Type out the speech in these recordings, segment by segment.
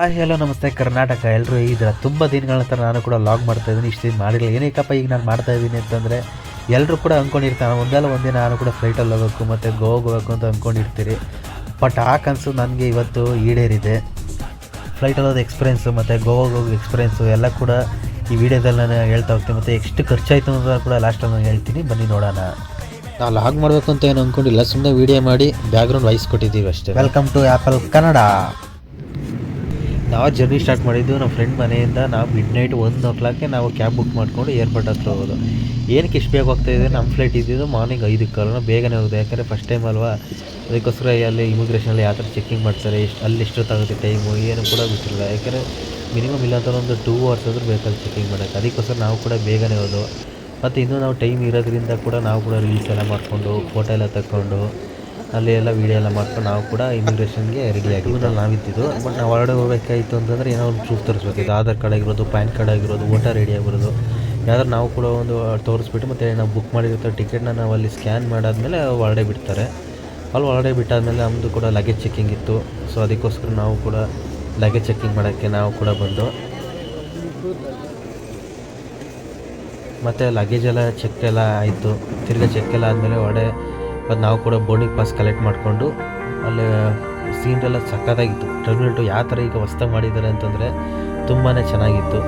Hi hello ನಮಸ್ತೆ ಕರ್ನಾಟಕ. ಎಲ್ಲರೂ ಹೇಗಿದ್ದೀರಾ ತುಂಬ ದಿನಗಳ ನಂತರ ನಾನು ಕೂಡ ಲಾಗ್ ಮಾಡ್ತಾ ಇದ್ದೀನಿ. ಇಷ್ಟು ದಿನ ಮಾಡಿರಲಿಲ್ಲ. ಏನಕ್ಕಪ್ಪ ಈಗ ನಾನು ಮಾಡ್ತಾ ಇದ್ದೀನಿ ಅಂತಂದರೆ ಎಲ್ಲರೂ ಕೂಡ ಅಂದ್ಕೊಂಡಿರ್ತಾರೆ ಒಂದಲ್ಲ ಒಂದಿನ ನಾನು ಕೂಡ ಫ್ಲೈಟಲ್ಲಿ ಹೋಗಬೇಕು ಮತ್ತು ಗೋವಾಗೆ ಹೋಗಬೇಕು ಅಂತ ಅಂದ್ಕೊಂಡಿರ್ತೀರಿ ಬಟ್ ಆ ಕನಸು ನನಗೆ ಇವತ್ತು ಈಡೇರಿದೆ. ಫ್ಲೈಟಲ್ಲಿ ಹೋದ ಎಕ್ಸ್ಪೀರಿಯೆನ್ಸು ಮತ್ತು ಗೋವಾಗೆ ಹೋಗೋ ಎಕ್ಸ್ಪೀರಿಯೆನ್ಸು ಎಲ್ಲ ಕೂಡ ಈ ವಿಡಿಯೋದಲ್ಲಿ ನಾನು ಹೇಳ್ತಾ ಹೋಗ್ತೀನಿ. ಮತ್ತು ಎಷ್ಟು ಖರ್ಚಾಯಿತು ಅಂತ ಕೂಡ ಲಾಸ್ಟಲ್ಲಿ ನಾನು ಹೇಳ್ತೀನಿ. ಬನ್ನಿ ನೋಡೋಣ. ನಾವು ಲಾಗ್ ಮಾಡಬೇಕು ಅಂತ ಏನು ಅಂದ್ಕೊಂಡಿಲ್ಲ ಸುಮ್ಮನೆ ವೀಡಿಯೋ ಮಾಡಿ ಬ್ಯಾಕ್ಗ್ರೌಂಡ್ ವಾಯ್ಸ್ ಕೊಟ್ಟಿದ್ದೀವಿ ಅಷ್ಟೇ. ವೆಲ್ಕಮ್ ಟು ಆ್ಯಪಲ್ ಕನ್ನಡ ನಾವು ಜರ್ನಿ ಸ್ಟಾರ್ಟ್ ಮಾಡಿದ್ದು ನಮ್ಮ ಫ್ರೆಂಡ್ ಮನೆಯಿಂದ ನಾವು ಮಿಡ್ ನೈಟ್ ಒಂದು ಓ ಕ್ಲಾಕ್ಗೆ ನಾವು ಕ್ಯಾಬ್ ಬುಕ್ ಮಾಡಿಕೊಂಡು ಏರ್ಪೋರ್ಟ್ ಹತ್ರ ಹೋಗೋದು. ಏನಕ್ಕೆ ಇಷ್ಟು ಬೇಗ ಹೋಗ್ತಾ ಇದೆ ನಮ್ಮ ಫ್ಲೈಟ್ ಇದ್ದಿದ್ದು ಮಾರ್ನಿಂಗ್ ಐದಕ್ಕೆ ನಾವು ಬೇಗನೆ ಹೋಗಿದೆ. ಯಾಕಂದರೆ ಫಸ್ಟ್ ಟೈಮ್ ಅಲ್ವಾ? ಅದಕ್ಕೋಸ್ಕರ ಅಲ್ಲಿ ಇಮಿಗ್ರೇಷನಲ್ಲಿ ಯಾವ ಥರ ಚೆಕಿಂಗ್ ಮಾಡ್ತಾರೆ. ಎಷ್ಟು ಅಲ್ಲಿ ಎಷ್ಟೊತ್ತಾಗುತ್ತೆ ಟೈಮು ಏನು ಕೂಡ ಗೊತ್ತಿಲ್ಲ. ಯಾಕಂದರೆ ಮಿನಿಮಮ್ ಇಲ್ಲ ಅಂತ ಒಂದು ಟೂ ಅವರ್ಸ್ ಆದರೂ ಬೇಕಲ್ಲಿ ಚೆಕಿಂಗ್ ಮಾಡೋಕ್ಕೆ. ಅದಕ್ಕೋಸ್ಕರ ನಾವು ಕೂಡ ಬೇಗನೆ ಹೋದು. ಮತ್ತು ಇನ್ನೂ ನಾವು ಟೈಮ್ ಇರೋದ್ರಿಂದ ಕೂಡ ನಾವು ಕೂಡ ರೀಲ್ಸ್ ಎಲ್ಲ ಮಾಡಿಕೊಂಡು ಫೋಟೋ ಎಲ್ಲ ತಗೊಂಡು ಅಲ್ಲಿ ಎಲ್ಲ ವೀಡಿಯೋ ಎಲ್ಲ ಮಾಡ್ಕೊಂಡು ನಾವು ಕೂಡ ಇಮಿಗ್ರೇಷನ್ಗೆ ರೆಡಿ ಆಗಿದ್ದು ನಾವಿದ್ದಿದ್ದು. ಬಟ್ ನಾವು ಹೊರಡೆ ಹೋಗಬೇಕಾಯಿತು ಅಂತಂದರೆ ಏನೋ ಒಂದು ಪ್ರೂಫ್ ತೋರಿಸ್ಬೇಕಿತ್ತು. ಆಧಾರ್ ಕಾರ್ಡ್ ಆಗಿರೋದು ಪ್ಯಾನ್ ಕಾರ್ಡ್ ಆಗಿರೋದು ವೋಟರ್ ರೆಡಿ ಆಗಿರೋದು. ಯಾವ್ದಾದ್ರು ನಾವು ಕೂಡ ಒಂದು ತೋರಿಸ್ಬಿಟ್ಟು ಮತ್ತು ನಾವು ಬುಕ್ ಮಾಡಿರೋ ಟಿಕೆಟ್ನ ನಾವು ಅಲ್ಲಿ ಸ್ಕ್ಯಾನ್ ಮಾಡಾದಮೇಲೆ ಹೊರಡೆ ಬಿಡ್ತಾರೆ. ಅಲ್ಲಿ ಹೊರಗಡೆ ಬಿಟ್ಟಾದಮೇಲೆ ನಮ್ಮದು ಕೂಡ ಲಗೇಜ್ ಚೆಕ್ಕಿಂಗ್ ಇತ್ತು. ಸೊ ಅದಕ್ಕೋಸ್ಕರ ನಾವು ಕೂಡ ಲಗೇಜ್ ಚೆಕ್ಕಿಂಗ್ ಮಾಡೋಕ್ಕೆ ನಾವು ಕೂಡ ಬಂದು. ಮತ್ತು ಲಗೇಜ್ ಎಲ್ಲ ಚೆಕ್ ಎಲ್ಲ ಆಯಿತು. ತಿರ್ಗಿ ಚೆಕ್ ಎಲ್ಲ ಆದಮೇಲೆ ಹೊಡೆ ಮತ್ತು ನಾವು ಕೂಡ ಬೋರ್ಡಿಂಗ್ ಪಾಸ್ ಕಲೆಕ್ಟ್ ಮಾಡಿಕೊಂಡು ಅಲ್ಲಿ ಸೀನ್ರೆಲ್ಲ ಸಕ್ಕತ್ತಾಗಿತ್ತು ಟರ್ಮಿನಲ್ ಟು ಯಾವ ಥರ ಈಗ ಹೊಸ್ದಾಗಿ ಮಾಡಿದ್ದಾರೆ ಅಂತಂದರೆ ತುಂಬಾ ಚೆನ್ನಾಗಿತ್ತು.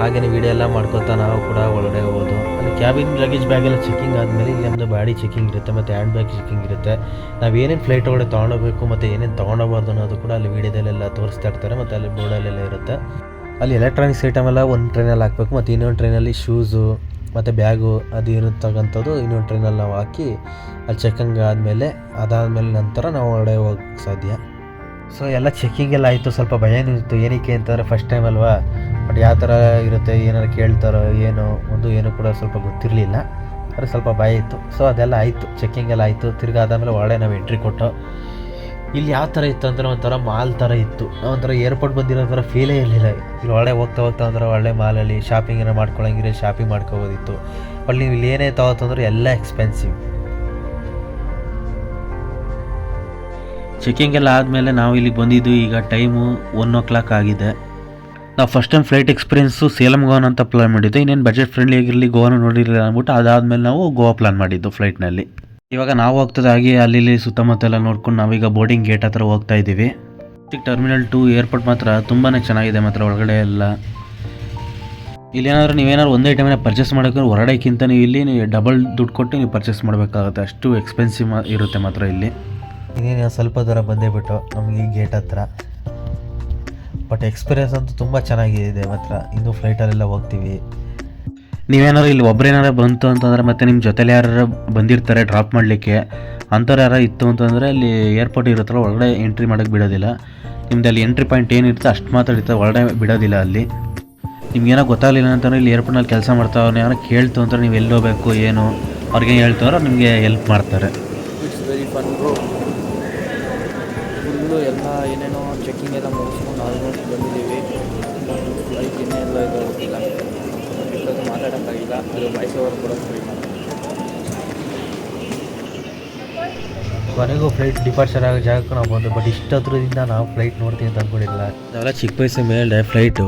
ಹಾಗೆಯೇ ವೀಡಿಯೋ ಎಲ್ಲ ಮಾಡ್ಕೊತಾ ನಾವು ಕೂಡ ಒಳಗಡೆ ಹೋಗೋದು. ಅಲ್ಲಿ ಕ್ಯಾಬಿನ್ ಲಗೇಜ್ ಬ್ಯಾಗ್ ಎಲ್ಲ ಚೆಕಿಂಗ್ ಆದಮೇಲೆ ಇಲ್ಲಿ ನಮ್ಮದು ಬಾಡಿ ಚೆಕಿಂಗ್ ಇರುತ್ತೆ, ಮತ್ತು ಹ್ಯಾಂಡ್ ಬ್ಯಾಗ್ ಚೆಕಿಂಗ್ ಇರುತ್ತೆ. ನಾವು ಏನೇನು ಫ್ಲೈಟ್ ಒಳಗಡೆ ತೊಗೊಂಡೋಗಬೇಕು, ಮತ್ತು ಏನೇನು ತೊಗೊಂಡೋಗ್ಬಾರ್ದು ಅನ್ನೋದು ಕೂಡ ಅಲ್ಲಿ ವೀಡಿಯೋದಲ್ಲೆಲ್ಲ ತೋರಿಸ್ತಾ ಇರ್ತಾರೆ, ಮತ್ತು ಅಲ್ಲಿ ಬೋರ್ಡಲ್ಲೆಲ್ಲ ಇರುತ್ತೆ. ಅಲ್ಲಿ ಎಲೆಕ್ಟ್ರಾನಿಕ್ಸ್ ಐಟಮ್ ಎಲ್ಲ ಒಂದು ಟ್ರೈನಲ್ಲಿ ಹಾಕ್ಬೇಕು, ಮತ್ತು ಇನ್ನೊಂದು ಟ್ರೈನಲ್ಲಿ ಶೂಸು ಮತ್ತು ಬ್ಯಾಗು ಅದು ಇರತಕ್ಕಂಥದ್ದು ಇನ್ನೂ ಟ್ರೈನಲ್ಲಿ ನಾವು ಹಾಕಿ ಅಲ್ಲಿ ಚೆಕಿಂಗ್ ಆದಮೇಲೆ, ಅದಾದಮೇಲೆ ನಂತರ ನಾವು ಹೊರಡೆ ಹೋಗಕ್ಕೆ ಸಾಧ್ಯ. ಸೊ ಎಲ್ಲ ಚೆಕ್ಕಿಂಗ್ ಎಲ್ಲ ಆಯಿತು. ಸ್ವಲ್ಪ ಭಯನೂ ಇತ್ತು ಏನಕ್ಕೆ ಅಂತಂದರೆ ಫಸ್ಟ್ ಟೈಮ್ ಅಲ್ವಾ? ಬಟ್ ಯಾವ ಥರ ಇರುತ್ತೆ? ಏನಾರು ಕೇಳ್ತಾರೋ ಏನೋ? ಒಂದು ಏನೂ ಕೂಡ ಸ್ವಲ್ಪ ಗೊತ್ತಿರಲಿಲ್ಲ. ಆದರೆ ಸ್ವಲ್ಪ ಭಯ ಇತ್ತು. ಸೊ ಅದೆಲ್ಲ ಆಯಿತು. ಚೆಕ್ಕಿಂಗ್ ಎಲ್ಲ ಆಯಿತು. ತಿರ್ಗಿ ಆದಮೇಲೆ ಒಳ್ಳೆ ನಾವು ಎಂಟ್ರಿ ಕೊಟ್ಟು ಇಲ್ಲಿ ಯಾವ ಥರ ಇತ್ತು ಅಂದ್ರೆ ಒಂಥರ ಮಾಲ್ ಥರ ಇತ್ತು. ಒಂಥರ ಏರ್ಪೋರ್ಟ್ ಬಂದಿರೋ ಥರ ಫೀಲೇ ಇರಲಿಲ್ಲ. ಇಲ್ಲಿ ಒಳ್ಳೆ ಹೋಗ್ತಾ ಹೋಗ್ತಾ ಅಂದ್ರೆ ಒಳ್ಳೆ ಮಾಲಲ್ಲಿ ಶಾಪಿಂಗ್ ಏನೋ ಮಾಡ್ಕೊಳಂಗಿರ ಶಾಪಿಂಗ್ ಮಾಡ್ಕೋಬೋದಿತ್ತು. ಬಟ್ ನೀವು ಇಲ್ಲಿ ಏನೇ ತಗೋತಂದ್ರೆ ಎಲ್ಲ ಎಕ್ಸ್ಪೆನ್ಸಿವ್ ಚೆಕಿಂಗ್ ಎಲ್ಲ ಆದಮೇಲೆ ನಾವು ಇಲ್ಲಿಗೆ ಬಂದಿದ್ದು ಈಗ ಟೈಮು ಒನ್ ಓ ಕ್ಲಾಕ್ ಆಗಿದೆ. ನಾವು first time flight experience Salem Govan ಅಂತ ಪ್ಲಾನ್ ಮಾಡಿದ್ದು. ಇನ್ನೇನು ಬಜೆಟ್ ಫ್ರೆಂಡ್ಲಿ ಆಗಿರಲಿ ಗೋವಾನ ನೋಡಿರಲಿಲ್ಲ ಅಂದ್ಬಿಟ್ಟು ಅದಾದಮೇಲೆ ನಾವು ಗೋವಾ ಪ್ಲಾನ್ ಮಾಡಿದ್ದು ಫ್ಲೈಟ್ನಲ್ಲಿ ಇವಾಗ ನಾವು ಹೋಗ್ತದೆ ಹಾಗೆ ಅಲ್ಲಿ ಇಲ್ಲಿ ಸುತ್ತಮುತ್ತ ಎಲ್ಲ ನೋಡ್ಕೊಂಡು ನಾವೀಗ ಬೋರ್ಡಿಂಗ್ ಗೇಟ್ ಹತ್ರ ಹೋಗ್ತಾ ಇದ್ದೀವಿ. ಟರ್ಮಿನಲ್ ಟು ಏರ್ಪೋರ್ಟ್ ಮಾತ್ರ ತುಂಬಾ ಚೆನ್ನಾಗಿದೆ ಮಾತ್ರ ಒಳಗಡೆ ಎಲ್ಲ. ಇಲ್ಲಿ ಏನಾದರೂ ನೀವೇನಾದ್ರು ಒಂದೇ ಟೈಮಿನ ಪರ್ಚೇಸ್ ಮಾಡೋಕೆ ಹೊರಡೋಕ್ಕಿಂತ ನೀವು ಇಲ್ಲಿ ನೀವು ಡಬಲ್ ದುಡ್ಡು ಕೊಟ್ಟು ನೀವು ಪರ್ಚೇಸ್ ಮಾಡಬೇಕಾಗುತ್ತೆ. ಅಷ್ಟು ಎಕ್ಸ್ಪೆನ್ಸಿವ್ ಇರುತ್ತೆ ಮಾತ್ರ ಇಲ್ಲಿ. ಇನ್ನೇನು ಸ್ವಲ್ಪ ದೂರ ಬಂದೇ ಬಿಟ್ಟು ನಮಗೆ ಈ ಗೇಟ್ ಹತ್ರ. ಬಟ್ ಎಕ್ಸ್ಪೀರಿಯನ್ಸ್ ಅಂತೂ ತುಂಬ ಚೆನ್ನಾಗಿದೆ ಮಾತ್ರ. ಇನ್ನೂ ಫ್ಲೈಟಲ್ಲೆಲ್ಲ ಹೋಗ್ತೀವಿ. ನೀವೇನಾದ್ರು ಇಲ್ಲಿ ಒಬ್ರೇನಾರ ಬಂತು ಅಂತಂದರೆ ಮತ್ತೆ ನಿಮ್ಮ ಜೊತೆಲಿ ಯಾರು ಬಂದಿರ್ತಾರೆ ಡ್ರಾಪ್ ಮಾಡಲಿಕ್ಕೆ, ಅಂಥವ್ರು ಯಾರು ಇತ್ತು ಅಂತಂದರೆ ಅಲ್ಲಿ ಏರ್ಪೋರ್ಟ್ ಇರುತ್ತಲ್ಲ, ಒಳಗಡೆ ಎಂಟ್ರಿ ಮಾಡೋಕ್ಕೆ ಬಿಡೋದಿಲ್ಲ. ನಿಮ್ದು ಅಲ್ಲಿ ಎಂಟ್ರಿ ಪಾಯಿಂಟ್ ಏನಿರುತ್ತೆ ಅಷ್ಟು ಮಾತ್ರ ಇರ್ತದೆ, ಒಳಗಡೆ ಬಿಡೋದಿಲ್ಲ ಅಲ್ಲಿ. ನಿಮ್ಗೇನೋ ಗೊತ್ತಾಗಲಿಲ್ಲ ಅಂತಂದ್ರೆ ಇಲ್ಲಿ ಏರ್ಪೋರ್ಟ್ನಲ್ಲಿ ಕೆಲಸ ಮಾಡ್ತಾವ್ರು ಯಾರು ಕೇಳ್ತು ಅಂದ್ರೆ ನೀವು ಎಲ್ಲಿ ಹೋಗಬೇಕು, ಏನು, ಅವ್ರಿಗೆ ಹೇಳ್ತಾರೋ ನಿಮಗೆ ಹೆಲ್ಪ್ ಮಾಡ್ತಾರೆ. ಎಲ್ಲ ಏನೇನೋ ಚೆಕಿಂಗ್ ಎಲ್ಲ ಮುಗಿಸ್ಕೊಂಡು ಆಲ್ಮೋಸ್ಟ್ ಬಂದಿದ್ದೀವಿ. ಅದು ಕೂಡ ಫ್ರೀ ಕೊನೆಗೂ ಫ್ಲೈಟ್ ಡಿಪಾರ್ಚರ್ ಆಗೋ ಜಾಗಕ್ಕೆ ನಾವು ಬಂದು ಬಟ್ ಇಷ್ಟು ಹತ್ರದಿಂದ ನಾವು ಫ್ಲೈಟ್ ನೋಡ್ತೀವಿ ಅಂತ ಅಂದ್ಕೊಂಡಿಲ್ಲ ನಾವೆಲ್ಲ ಚಿಕ್ಕ ವಯಸ್ಸಿನ ಮೇಲೆ ಫ್ಲೈಟು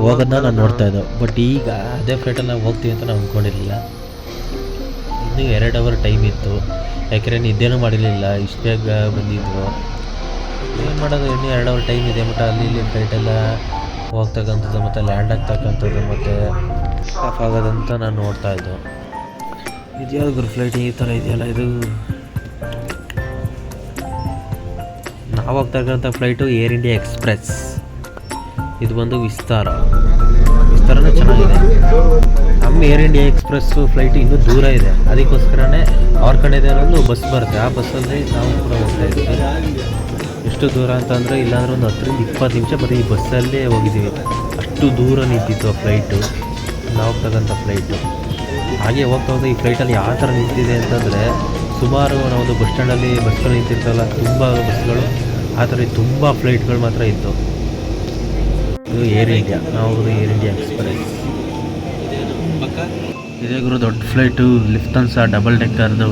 ಹೋಗೋದನ್ನ ನಾನು ನೋಡ್ತಾ ಇದ್ದೆ. ಬಟ್ ಈಗ ಅದೇ ಫ್ಲೈಟಲ್ಲಿ ನಾವು ಹೋಗ್ತೀವಿ ಅಂತ ನಾವು ಅಂದ್ಕೊಂಡಿರಲಿಲ್ಲ ಇನ್ನೂ ಎರಡು ಅವರ್ ಟೈಮ್ ಇತ್ತು. ಯಾಕೆಂದರೆ ನಿದ್ದೆನೂ ಮಾಡಿರಲಿಲ್ಲ ಇಷ್ಟು ಬೇಗ ಬಂದಿದ್ವು. ಏನು ಮಾಡೋದು ಇನ್ನೂ ಎರಡು ಅವರ್ ಟೈಮ್ ಇದೆ ಬಟ್ ಅಲ್ಲಿ ಇಲ್ಲಿ ಫ್ಲೈಟೆಲ್ಲ ಹೋಗ್ತಕ್ಕಂಥದ್ದು ಮತ್ತು ಲ್ಯಾಂಡ್ ಆಗ್ತಕ್ಕಂಥದ್ದು ಮತ್ತು ಆಫ್ ಆಗೋದಂತ ನಾನು ನೋಡ್ತಾ ಇದ್ದೋ. ಗುರು ಫ್ಲೈಟ್ ಈ ಥರ ಇದೆಯಲ್ಲ ಇದು? ನಾವು ಹೋಗ್ತಕ್ಕಂಥ ಫ್ಲೈಟು ಏರ್ ಇಂಡಿಯಾ ಎಕ್ಸ್ಪ್ರೆಸ್ ಇದು ಬಂದು ವಿಸ್ತಾರ. ವಿಸ್ತಾರನೂ ಚೆನ್ನಾಗಿದೆ. ನಮ್ಮ ಏರ್ ಇಂಡಿಯಾ ಎಕ್ಸ್ಪ್ರೆಸ್ಸು ಫ್ಲೈಟ್ ಇನ್ನೂ ದೂರ ಇದೆ. ಅದಕ್ಕೋಸ್ಕರನೇ ಅವ್ರ ಕಡೆದೇ ಒಂದು ಬಸ್ ಬರುತ್ತೆ. ಆ ಬಸ್ಸಲ್ಲಿ ನಾವು ಕೂಡ ಹೋಗ್ತಾ ಇದ್ದೀವಿ. ಎಷ್ಟು ದೂರ ಅಂತಂದರೆ ಇಲ್ಲಾಂದ್ರೆ ಒಂದು ಹತ್ತರಿಂದ ಇಪ್ಪತ್ತು ನಿಮಿಷ ಬರೀ ಈ ಬಸ್ಸಲ್ಲೇ ಹೋಗಿದ್ದೀವಿ. ಅಷ್ಟು ದೂರ ನಿಂತಿತ್ತು ಆ ಫ್ಲೈಟು ನಾವು ಹೋಗ್ತಕ್ಕಂಥ ಫ್ಲೈಟು ಹಾಗೆ ಹೋಗ್ತಾ ಹೋಗ್ತಾ ಈ ಫ್ಲೈಟಲ್ಲಿ ಯಾವ ಥರ ನಿಂತಿದೆ ಅಂತಂದರೆ, ಸುಮಾರು ನಾವೊಂದು ಬಸ್ ಸ್ಟ್ಯಾಂಡಲ್ಲಿ ಬಸ್ಗಳು ನಿಂತಿರ್ತಲ್ಲ ತುಂಬ ಬಸ್ಗಳು ಆ ಥರ ತುಂಬ ಫ್ಲೈಟ್ಗಳು ಮಾತ್ರ ಇತ್ತು. ಇದು ಏರ್ ಇಂಡಿಯಾ ನಾವು ಏರ್ ಇಂಡಿಯಾ ಎಕ್ಸ್ಪ್ರೆಸ್ ಇದೇ ಗುರು ದೊಡ್ಡ ಫ್ಲೈಟು ಲಿಫ್ಟನ್ಸ ಡಬಲ್ ಡೆಕ್ಕರ್ದು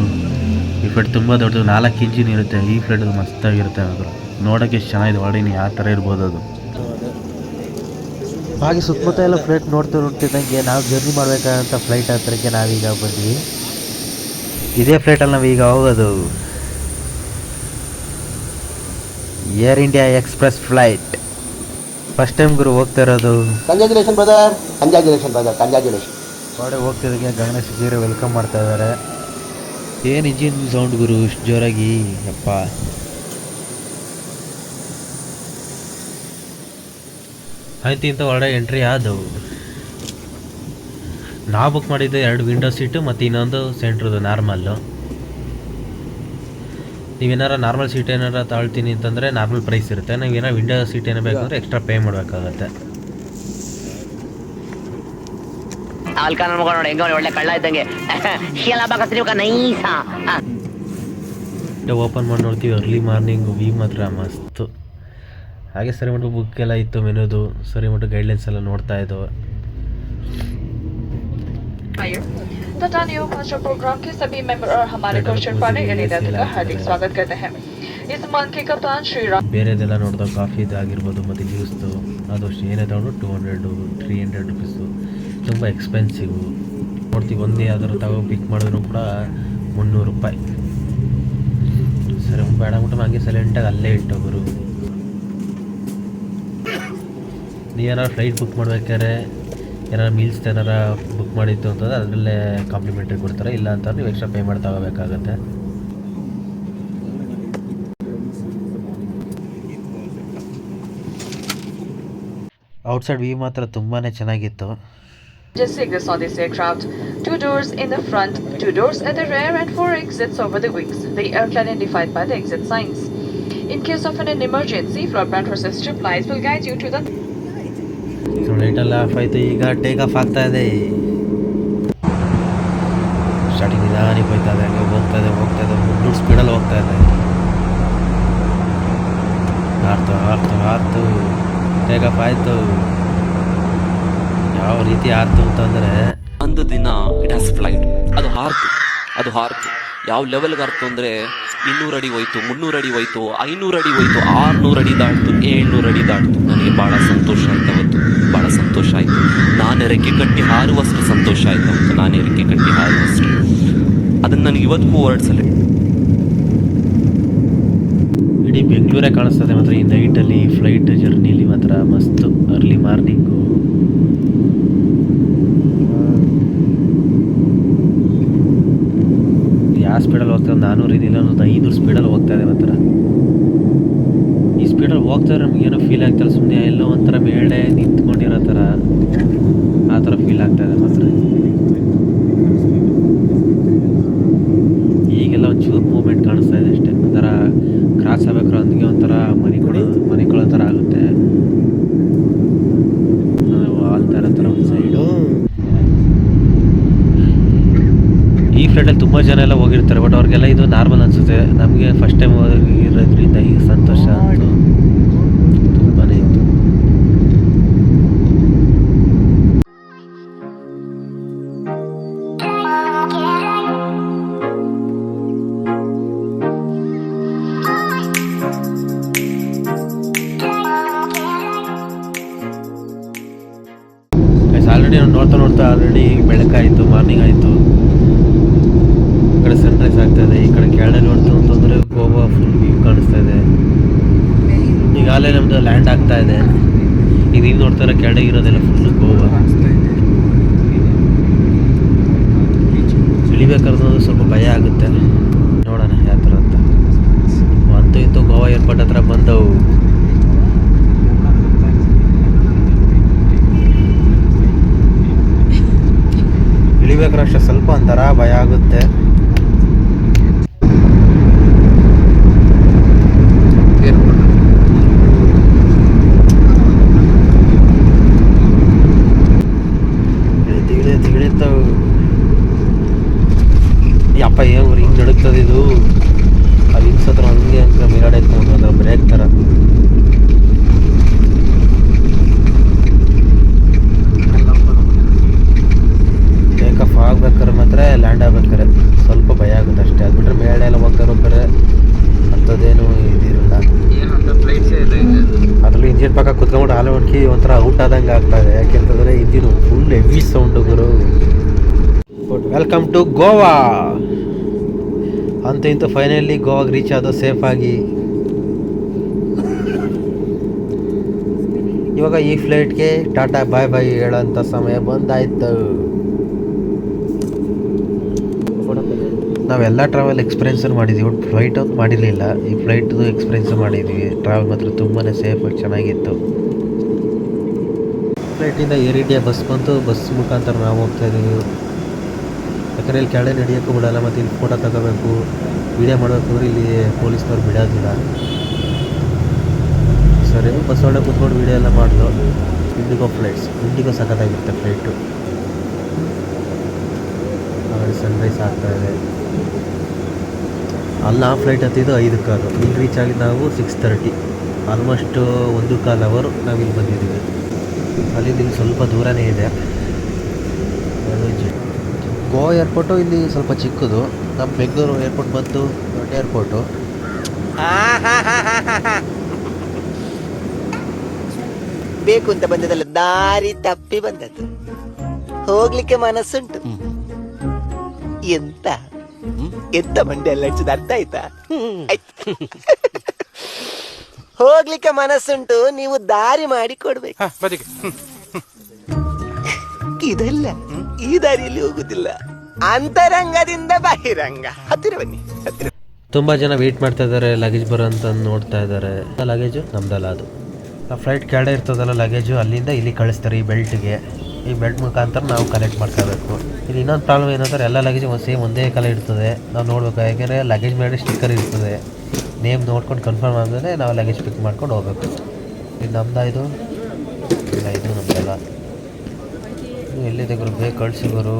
ಈ ಫ್ಲೈಟ್ ತುಂಬ ದೊಡ್ಡದು. ನಾಲ್ಕು ಇಂಜಿನ್ ಇರುತ್ತೆ. ಈ ಫ್ಲೈಟ್ ಮಸ್ತಾಗಿರುತ್ತೆ ಅದು ನೋಡೋಕ್ಕೆ ಎಷ್ಟು ಚೆನ್ನಾಗಿದೆ. ಹೊರಡಿನ ಯಾವ ಥರ ಇರ್ಬೋದು ಅದೇ. ಹಾಗೆ ಸುತ್ತಮುತ್ತ ಎಲ್ಲ ಫ್ಲೈಟ್ ನೋಡ್ತಾ ನೋಡ್ತಿದ್ದಂಗೆ ನಾವು ಜರ್ನಿ ಮಾಡಬೇಕಾದಂಥ ಫ್ಲೈಟ್ ಹತ್ರಕ್ಕೆ ನಾವೀಗ ಬಂದ್ವಿ. ಇದೇ ಫ್ಲೈಟಲ್ಲಿ ನಾವು ಈಗ ಹೋಗೋದು. Air India Express flight first time ಗುರು ಹೋಗ್ತಾ ಇರೋದು. Congratulation brother congratulation brother congratulation ಹೊರಡೆ ಹೋಗ್ತಿದ್ದಕ್ಕೆ ಗಗನ ಸಿಕ್ಕಿದ್ರೆ ವೆಲ್ಕಮ್ ಮಾಡ್ತಾ ಇದ್ದಾರೆ. ಏನು ಇಂಜಿನ್ ಸೌಂಡ್ ಗುರು ಇಷ್ಟು ಜೋರಾಗಿ? ಯಪ್ಪ. ಆಯ್ತು ಇಂಥ ಒಳ್ಳೆ ಎಂಟ್ರಿ ಆದವು. ನಾ ಬುಕ್ ಮಾಡಿದ್ದು ಎರಡು ವಿಂಡೋ ಸೀಟು ಮತ್ತು ಇನ್ನೊಂದು ಸೆಂಟ್ರದು ನಾರ್ಮಲ್ಲು ನೀವೇನಾರ ನಾರ್ಮಲ್ ಸೀಟ್ ಏನಾರ ತಾಳ್ತೀನಿ ಅಂತಂದರೆ ನಾರ್ಮಲ್ ಪ್ರೈಸ್ ಇರುತ್ತೆ. ನೀವೇನಾರ ವಿಂಡೋ ಸೀಟ್ ಏನೋ ಬೇಕಂದ್ರೆ ಎಕ್ಸ್ಟ್ರಾ ಪೇ ಮಾಡಬೇಕಾಗತ್ತೆ. ನೋಡಿ ಹೆಂಗ ಒಳ್ಳೆ ಕಳ್ಳ ಇದ್ದಂಗೆ. ಶೀಲ ಬಾಕತ್ರಿ ನೈಸ. ಓಪನ್ ಮಾಡಿ ನೋಡ್ತೀವಿ ಅರ್ಲಿ ಮಾರ್ನಿಂಗ್ ವಿ ಮಾತ್ರ ಮಸ್ತು. ಹಾಗೆ ಸರಿ ಮಟ್ಟು ಬುಕ್ ಎಲ್ಲ ಇತ್ತು ಮೆನುದು ಸರಿ ಮಟ್ಟು ಗೈಡ್ಲೈನ್ಸ್ ಎಲ್ಲ ನೋಡ್ತಾ ಇದ್ದವು आइए टाटा न्यू मास्टर प्रोग्राम के सभी मेंबर और हमारे टाटा क्वेश्चन को पाने पूरी यानी ऐसी का इलाका हार्दिक है। स्वागत करते हैं इस मंथ के कप्तान श्री राम ಬೇರೆದೆಲ್ಲ ನೋಡಿದಾಗ ಕಾಫಿದು ಆಗಿರ್ಬೋದು ಮತ್ತು ಜ್ಯೂಸ್ದು ಅದು ಅಷ್ಟು ಏನೇ ತಗೊಂಡು two hundred three hundred rupees ತುಂಬ ಎಕ್ಸ್ಪೆನ್ಸಿವು ನೋಡ್ತೀವಿ ಒಂದೇ ಯಾವ್ದಾದ್ರು ತಗೋ ಪಿಕ್ ಮಾಡಿದ್ರು ಕೂಡ ಮುನ್ನೂರು ರೂಪಾಯಿ ಸರಿ ಬೇಡ ಬಿಟ್ಟು ಹಂಗೆ ಸೈಲೆಂಟಾಗಿ ಅಲ್ಲೇ ಇಟ್ಟೋಗರು ನೀವೇನಾರು ಫ್ಲೈಟ್ ಬುಕ್ ಮಾಡ್ಬೇಕಾದ್ರೆ ಏನಾರು ಮೀಲ್ಸ್ ಏನಾರ ಬುಕ್ ಮಾಡಿತ್ತು ಅಂತಂದ್ರೆ ಅದರಲ್ಲೇ ಕಾಂಪ್ಲಿಮೆಂಟ್ರಿ ಕೊಡ್ತಾರೆ ಇಲ್ಲ ಅಂತಂದ್ರೆ ನೀವು ಎಕ್ಸ್ಟ್ರಾ ಪೇ ಮಾಡಿ ತಗೋಬೇಕಾಗತ್ತೆ ಔಟ್ಸೈಡ್ ವ್ಯೂ ಮಾತ್ರ ತುಂಬಾ ಚೆನ್ನಾಗಿತ್ತು Just exists on this aircraft. Two doors in the front, two doors at the rear, and four exits over the wings. The airplane identified by the exit signs. In case of an emergency, floor plan for system lights will guide you to the so off ಆಯಿತು. ಈಗ take off ಆಗ್ತಾ ಇದೆ. Starting ನಿಧಾನಕ್ಕೆ ಹೋಗ್ತಾ ಇದೆ, ಹಂಗೆ ಹೋಗ್ತಾ ಇದೆ ಹೋಗ್ತಾ ಇದೆ. ದೊಡ್ಡ ಸ್ಪೀಡಲ್ಲಿ ಹೋಗ್ತಾ ಇದೆ. ಆರ್ತು ಆರ್ತು ಆರ್ತು ಟೇಕ್ ಆಫ್ ಆಯಿತು. ಯಾವ ರೀತಿ ಹಾರ್ತು ಅಂತಂದರೆ ಒಂದು ದಿನ ಇಟ್ ಹ್ಯಾಸ್ ಫ್ಲೈಟ್ ಅದು ಹಾರ್ತು ಅದು ಹಾರ್ತು. ಯಾವ ಲೆವೆಲ್ಗೆ ಆರ್ತು ಅಂದರೆ, ಇನ್ನೂರು ಅಡಿ ಹೋಯ್ತು, ಮುನ್ನೂರು ಅಡಿ ಹೋಯ್ತು, ಐನೂರು ಅಡಿ ಹೋಯ್ತು, ಆರುನೂರು ಅಡಿ ದಾಟ್ತು, ಏಳ್ನೂರು ಅಡಿ ದಾಟ್ತು. ನನಗೆ ಭಾಳ ಸಂತೋಷ ಆಯ್ತು ಅವತ್ತು ಭಾಳ ಸಂತೋಷ ಆಯಿತು. ನಾನು ರೆಕ್ಕೆ ಕಟ್ಟಿ ಹಾರುವಷ್ಟು ಸಂತೋಷ ಆಯ್ತು ಅವತ್ತು ನಾನು ರೆಕ್ಕೆ ಕಟ್ಟಿ ಹಾರುವಷ್ಟು. ಅದನ್ನು ನನಗೆ ಇವತ್ತಿಗೂ ಹೊರಡಿಸಲಿ ಇಡೀ ಬೆಂಗಳೂರೇ ಕಾಣಿಸ್ತದೆ ಮಾತ್ರ. ಈ ನೈಟಲ್ಲಿ ಫ್ಲೈಟ್ ಜರ್ನಿಲಿ ಮಾತ್ರ ಮಸ್ತ್ ಅರ್ಲಿ ಮಾರ್ನಿಂಗು ಯಾವ ಸ್ಪೀಡಲ್ಲಿ ಹೋಗ್ತಾ ನಾನ್ನೂರು ಇದಿಲ್ಲ ಅನ್ನೋದು ಐದು ಸ್ಪೀಡಲ್ಲಿ ಹೋಗ್ತಾ ಇದೆ ಮಾತ್ರ. ಈ ಸ್ಪೀಡಲ್ಲಿ ಹೋಗ್ತಾರೆ ನಮಗೇನೋ ಫೀಲ್ ಆಗ್ತಾಯಿಲ್ಲ ಸುಮ್ಮನೆ ಎಲ್ಲೋ ಒಂಥರ ಮೇಳೆ ನಿಂತ್ಕೊಂಡಿರೋ ಥರ. ಆ ಥರ ಫೀಲ್ ಇದೆ ಮಾತ್ರ. ಈಗೆಲ್ಲ ಒಂಚೂರು ಮೂವ್ಮೆಂಟ್ ಕಾಣಿಸ್ತಾ ಇದೆ ಅಷ್ಟೇ. ಒಂಥರ ಕ್ರಾಸ್ ಆಗಬೇಕಾದ್ರೆ ಒಂದಿಗೆ ಒಂಥರ ಮನೆ ಕೊಡೋ ಮನೆ ಕೊಡೋ ಥರ ಆಗುತ್ತೆ ವಾಲ್ ಥರ ಥರ ಒಂದು ಸೈಡು ಈ ಫ್ಲೈಟಲ್ಲಿ ತುಂಬ ಜನ ಎಲ್ಲ ಹೋಗಿರ್ತಾರೆ ಬಟ್ ಅವ್ರಿಗೆಲ್ಲ ಇದು ನಾರ್ಮಲ್ ಅನಿಸುತ್ತೆ. ನಮಗೆ ಫಸ್ಟ್ ಟೈಮ್ ಹೋಗಿರೋದ್ರಿಂದ ಈಗ ಸಂತೋಷ ಆಗ್ತಾ ಇದೆ. ಈಗ ನೀವು ನೋಡ್ತಾ ಕೆಳಗಿರೋದೆಲ್ಲ ಕೆಳಗೆ ಇರೋದೆಲ್ಲ ಫುಲ್ ಗೋವಾ. ಇಳಿಬೇಕಾದ್ರೆ ಸ್ವಲ್ಪ ಭಯ ಆಗುತ್ತೆ. ನೋಡೋಣ ಯಾವ ಥರ ಅಂತ. ಅಂತೂ ಇಂತೂ ಗೋವಾ ಏರ್ಪೋರ್ಟ್ ಹತ್ರ ಬಂದವು. ಇಳಿಬೇಕಾದ್ರೆ ಅಷ್ಟೇ ಸ್ವಲ್ಪ ಒಂಥರ ಭಯ ಆಗುತ್ತೆ ಇಳಿತು ಇಳಿತು ಇಳಿತು ಯಪ್ಪ ಏನು ಹಿಂಗೆ ನಡುಗ್ತದೆ ಇದು ಅದು ಹಿಂಗ್ಸ್ ಹತ್ರ ಹಂಗೆ ಅಂತ ಮೇಲಾಡೆ ಅದ್ರ ಬ್ರೇಕ್ ಥರ ಟೇಕ್ ಆಫ್ ಆಗ್ಬೇಕಾದ್ರೆ ಮಾತ್ರ ಲ್ಯಾಂಡ್ ಆಗ್ಬೇಕಾರೆ ಸ್ವಲ್ಪ ಇಂಜಿನ್ ಪಕ್ಕ ಕುತ್ಕೊಂಡು ಹಾಲು ಹೊಡ್ಕಿ ಒಂಥರ ಔಟ್ ಆದಂಗೆ ಆಗ್ತಾ ಇದೆ ಯಾಕೆಂತಂದರೆ ಇಂಜಿನ್ ಫುಲ್ ಹೆವಿ ಸೌಂಡು ಗುರು ವೆಲ್ಕಮ್ ಟು ಗೋವಾ. ಅಂತ ಇಂತೂ ಫೈನಲಿ ಗೋವಾಗೆ ರೀಚ್ ಆದೋ ಸೇಫಾಗಿ ಇವಾಗ ಈ ಫ್ಲೈಟ್ಗೆ ಟಾಟಾ ಬಾಯ್ ಬಾಯ್ ಹೇಳೋಂಥ ಸಮಯ ಬಂದಾಯ್ತು. ನಾವೆಲ್ಲ ಟ್ರಾವೆಲ್ ಎಕ್ಸ್ಪೀರಿಯನ್ಸ್ ಮಾಡಿದ್ದೀವಿ ಒಟ್ಟು ಫ್ಲೈಟ್ ಅಂತ ಮಾಡಿರಲಿಲ್ಲ. ಈ ಫ್ಲೈಟ್ದು ಎಕ್ಸ್ಪೀರಿಯನ್ಸ್ ಮಾಡಿದ್ವಿ. ಟ್ರಾವೆಲ್ ಮಾತ್ರ ತುಂಬಾ ಸೇಫಾಗಿ ಚೆನ್ನಾಗಿತ್ತು. ಫ್ಲೈಟಿಂದ ಏರ್ ಇಂಡಿಯಾ ಬಸ್ ಬಂತು. ಬಸ್ ಮುಖಾಂತರ ನಾವು ಹೋಗ್ತಾ ಇದ್ದೀವಿ. ಯಾಕಂದರೆ ಇಲ್ಲಿ ಕೆಳಗೆ ನಡೆಯೋಕ್ಕೂ ಬಿಡಲ್ಲ ಮತ್ತು ಇಲ್ಲಿ ಫೋಟೋ ತಗೋಬೇಕು. ವಿಡಿಯೋ ಮಾಡಬೇಕು ಅಂದ್ರೆ ಇಲ್ಲಿ ಪೊಲೀಸ್ನವ್ರು ಬಿಡೋದಿಲ್ಲ. ಸರಿ, ಬಸ್ ಒಳಗೆ ಕೂತ್ಕೊಂಡು ವೀಡಿಯೋ ಎಲ್ಲ ಮಾಡಿದ್ರು ಇಂಡಿಗೋ ಫ್ಲೈಟ್ಸ್ ಇಂಡಿಗೋ ಸಖತ್ತಾಗಿರುತ್ತೆ ಫ್ಲೈಟು ಆಮೇಲೆ ಸನ್ರೈಸ್ ಆಗ್ತಾ ಇದೆ. ಅಲ್ಲಿ, ಆ ಫ್ಲೈಟ್ ಹತ್ತಿದ್ದು ಐದು ಕಾಲು. ಇಲ್ಲಿ ರೀಚ್ ಆಗಿದ್ದು ನಾವು ಸಿಕ್ಸ್ ತರ್ಟಿ ಆಲ್ಮೋಸ್ಟ್ ಒಂದು ಕಾಲ್ ಅವರು ನಾವು ಇಲ್ಲಿ ಬಂದಿದ್ದೀವಿ. ಅಲ್ಲಿಂದ ಇಲ್ಲಿ ಸ್ವಲ್ಪ ದೂರನೇ ಇದೆ. ಗೋವಾ ಏರ್ಪೋರ್ಟು ಇಲ್ಲಿ ಸ್ವಲ್ಪ ಚಿಕ್ಕದು. ನಮ್ಮ ಬೆಂಗಳೂರು ಏರ್ಪೋರ್ಟ್ ಬಂದು ದೊಡ್ಡ ಏರ್ಪೋರ್ಟು. ಬೇಕು ಅಂತ ಬಂದದಲ್ಲ ದಾರಿ ತಪ್ಪಿ ಬಂದದ್ದು. ಹೋಗ್ಲಿಕ್ಕೆ ಮನಸ್ಸುಂಟು. ಎಂತ? ಎಂತ ಮಂಡೆ ಎಲ್ಲ ಹಚ್ಚದ ಅರ್ಥ ಆಯ್ತಾ? ಆಯ್ತು. ಹೋಗ್ಲಿಕ್ಕೆ ಮನಸ್ಸುಂಟು ನೀವು ದಾರಿ ಮಾಡಿ ಕೊಡ್ಬೇಕು. ಇದಲ್ಲ ಈ ದಾರಿಯಲ್ಲಿ ಹೋಗುದಿಲ್ಲ. ಅಂತರಂಗದಿಂದ ಬಹಿರಂಗ. ಹತ್ತಿರ ಬನ್ನಿ, ಹತ್ತಿರ. ತುಂಬ ಜನ ವೇಟ್ ಮಾಡ್ತಾ ಇದ್ದಾರೆ ಲಗೇಜ್ ಬರೋ ಅಂತ ನೋಡ್ತಾ ಇದ್ದಾರೆ. ಲಗೇಜು ನಮ್ದಲ್ಲ ಅದು. ಆ ಫ್ಲೈಟ್ ಕೆಳಗೆ ಇರ್ತದಲ್ಲ ಲಗೇಜು ಅಲ್ಲಿಂದ ಇಲ್ಲಿ ಕಳಿಸ್ತಾರೆ ಈ ಬೆಲ್ಟ್ಗೆ ಈ ಬೆಲ್ಟ್ ಮುಖಾಂತರ ನಾವು ಕಲೆಕ್ಟ್ ಮಾಡ್ಕೋಬೇಕು. ಇಲ್ಲಿ ಇನ್ನೊಂದು ಪ್ರಾಬ್ಲಮ್ ಏನಂದ್ರೆ, ಎಲ್ಲ ಲಗೇಜ್ ಸೇಮ್ ಒಂದೇ ಕಲರ್ ಇರ್ತದೆ. ನಾವು ನೋಡ್ಬೇಕು, ಯಾಕೆಂದರೆ ಲಗೇಜ್ ಮೇಲೆ ಸ್ಟಿಕ್ಕರ್ ಇರ್ತದೆ. ನೇಮ್ ನೋಡ್ಕೊಂಡು ಕನ್ಫರ್ಮ್ ಆದಮೇಲೆ ನಾವು ಲಗೇಜ್ ಪಿಕ್ ಮಾಡ್ಕೊಂಡು ಹೋಗ್ಬೇಕು. ಇದು ನಮ್ದು ಇದು? ಇಲ್ಲ, ಇದು ನಮ್ದಲ್ಲ. ಎಲ್ಲಿದೆ ಗುರು? ಬೇಗ ಕಳಿಸಿ ಗುರು.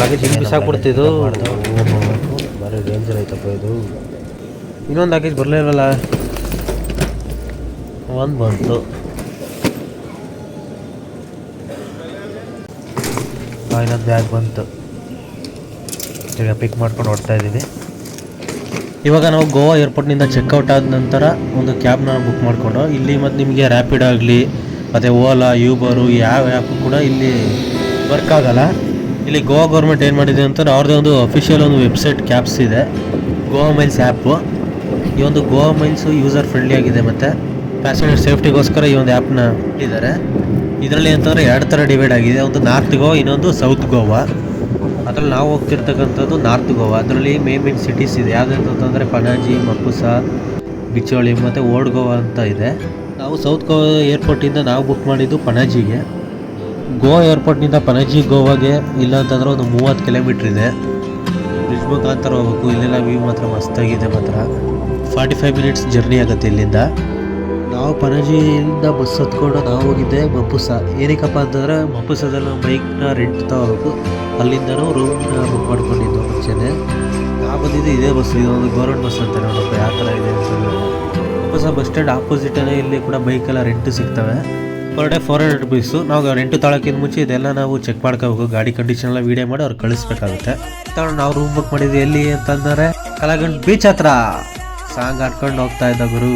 ಲಗೇಜ್ ಹಿಂಗೆ ಬಿಸಾಕ್ಬಿಡ್ತಿದ್ದು ಬರೀ ಡೇಂಜರ್ ಆಯ್ತಪ್ಪ ಇದು. ಇನ್ನೊಂದು ಲಗೇಜ್ ಬರಲೇ ಇಲ್ವಲ್ಲ ಒಂದು ಬಂತು. ಇನ್ನೊಂದು ಬ್ಯಾಗ್ ಬಂತು. ಈಗ ಪಿಕ್ ಮಾಡ್ಕೊಂಡು ಹೊಡ್ತಾ ಇದ್ದೀವಿ. ಇವಾಗ ನಾವು ಗೋವಾ ಏರ್ಪೋರ್ಟ್ನಿಂದ ಚೆಕ್ಔಟ್ ಆದ ನಂತರ ಒಂದು ಕ್ಯಾಬ್ನ ಬುಕ್ ಮಾಡಿಕೊಂಡು ಇಲ್ಲಿ ಮತ್ತು ನಿಮಗೆ ರ್ಯಾಪಿಡ್ ಆಗಲಿ ಮತ್ತು ಓಲಾ ಯೂಬರು ಯಾವ ಆ್ಯಪ್ ಕೂಡ ಇಲ್ಲಿ ವರ್ಕ್ ಆಗಲ್ಲ. ಇಲ್ಲಿ ಗೋವಾ ಗೌರ್ಮೆಂಟ್ ಏನು ಮಾಡಿದೆ ಅಂತಂದ್ರೆ ಅವ್ರದ್ದೇ ಒಂದು ಅಫಿಷಿಯಲ್ ಒಂದು ವೆಬ್ಸೈಟ್ ಕ್ಯಾಪ್ಸ್ ಇದೆ. ಗೋವಾ ಮೈಲ್ಸ್ ಆ್ಯಪು ಈ ಒಂದು ಗೋವಾ ಮೈಲ್ಸು ಯೂಸರ್ ಫ್ರೆಂಡ್ಲಿ ಆಗಿದೆ ಮತ್ತು. ಪ್ಯಾಸೆಂಜರ್ ಸೇಫ್ಟಿಗೋಸ್ಕರ ಈ ಒಂದು ಆ್ಯಪ್ನ ಇಟ್ಟಿದ್ದಾರೆ ಇದರಲ್ಲಿ ಅಂತಂದರೆ ಎರಡು ಥರ ಡಿವೈಡ್ ಆಗಿದೆ. ಒಂದು ನಾರ್ತ್ ಗೋವಾ ಇನ್ನೊಂದು ಸೌತ್ ಗೋವಾ ಅದರಲ್ಲಿ ನಾವು ಹೋಗ್ತಿರ್ತಕ್ಕಂಥದ್ದು ನಾರ್ತ್ ಗೋವಾ ಅದರಲ್ಲಿ ಮೇನ್ ಮೇನ್ ಸಿಟೀಸ್ ಇದೆ. ಯಾವುದಂತಂದರೆ ಪಣಾಜಿ ಮಪ್ಪುಸ ಬಿಚೋಳಿ ಮತ್ತು ಓಲ್ಡ್ ಗೋವಾ ಅಂತ ಇದೆ. ನಾವು ಸೌತ್ ಗೋವಾ ಏರ್ಪೋರ್ಟಿಂದ ನಾವು ಬುಕ್ ಮಾಡಿದ್ದು ಪಣಜಿಗೆ ಗೋವಾ ಏರ್ಪೋರ್ಟ್ನಿಂದ ಪಣಜಿ ಗೋವಾಗೆ ಇಲ್ಲ ಅಂತಂದ್ರೆ ಒಂದು ಮೂವತ್ತು ಕಿಲೋಮೀಟ್ರ್ ಇದೆ. ಬ್ರಿಡ್ಜ್ ಮುಖಾಂತರ ಹೋಗ್ಬೇಕು. ಇಲ್ಲೆಲ್ಲ ವ್ಯೂ ಮಾತ್ರ ಮಸ್ತಾಗಿದೆ ಮಾತ್ರ. ಫಾರ್ಟಿ ಫೈವ್ ಮಿನಿಟ್ಸ್ ಜರ್ನಿ ಆಗುತ್ತೆ ಇಲ್ಲಿಂದ. ನಾವು ಪಣಜಿಯಿಂದ ಬಸ್ ಹತ್ಕೊಂಡು ನಾವು ಹೋಗಿದ್ದೆ ಮಪ್ಪುಸ ಏನಕ್ಕಪ್ಪ ಅಂತಂದರೆ ಮಪ್ಪುಸದಲ್ಲಿ ಬೈಕ್ನ ರೆಂಟ್ ತಗೋಬೇಕು. ಅಲ್ಲಿಂದನೂ ರೂಮ್ನ ಬುಕ್ ಮಾಡ್ಕೊಂಡಿದ್ದು ಮುಂಚೆನೆ. ನಾವು ಬಂದಿದ್ದು ಇದೇ ಬಸ್ ಇದು ಒಂದು ಗೌರ್ಮೆಂಟ್ ಬಸ್ ಅಂತ ನೋಡಪ್ಪ, ಯಾವ ಥರ ಇದೆ ಅಂತಂದರೆ ಮಪ್ಪುಸ ಬಸ್ ಸ್ಟ್ಯಾಂಡ್ ಆಪೋಸಿಟಲ್ಲೇ ಇಲ್ಲಿ ಕೂಡ ಬೈಕೆಲ್ಲ ರೆಂಟ್ ಸಿಗ್ತವೆ. Per day four hundred rupees ನಾವು ರೆಂಟ್ ತಗೊಳಕ್ಕಿಂತ ಮುಂಚೆ ಇದೆಲ್ಲ ನಾವು ಚೆಕ್ ಮಾಡ್ಕೋಬೇಕು ಗಾಡಿ ಕಂಡೀಷನ್ ಎಲ್ಲ ವೀಡಿಯೋ ಮಾಡಿ ಅವ್ರು ಕಳಿಸ್ಬೇಕಾಗುತ್ತೆ. ತಗೊಂಡು ನಾವು ರೂಮ್ ಬುಕ್ ಮಾಡಿದ್ವಿ ಎಲ್ಲಿ ಅಂತಂದರೆ ಕಲಗಂಡ್ ಬೀಚ್ ಹತ್ರ. ಸಾಂಗ್ ಹಾಡ್ಕೊಂಡು ಹೋಗ್ತಾ ಇದ್ದ ಗುರು.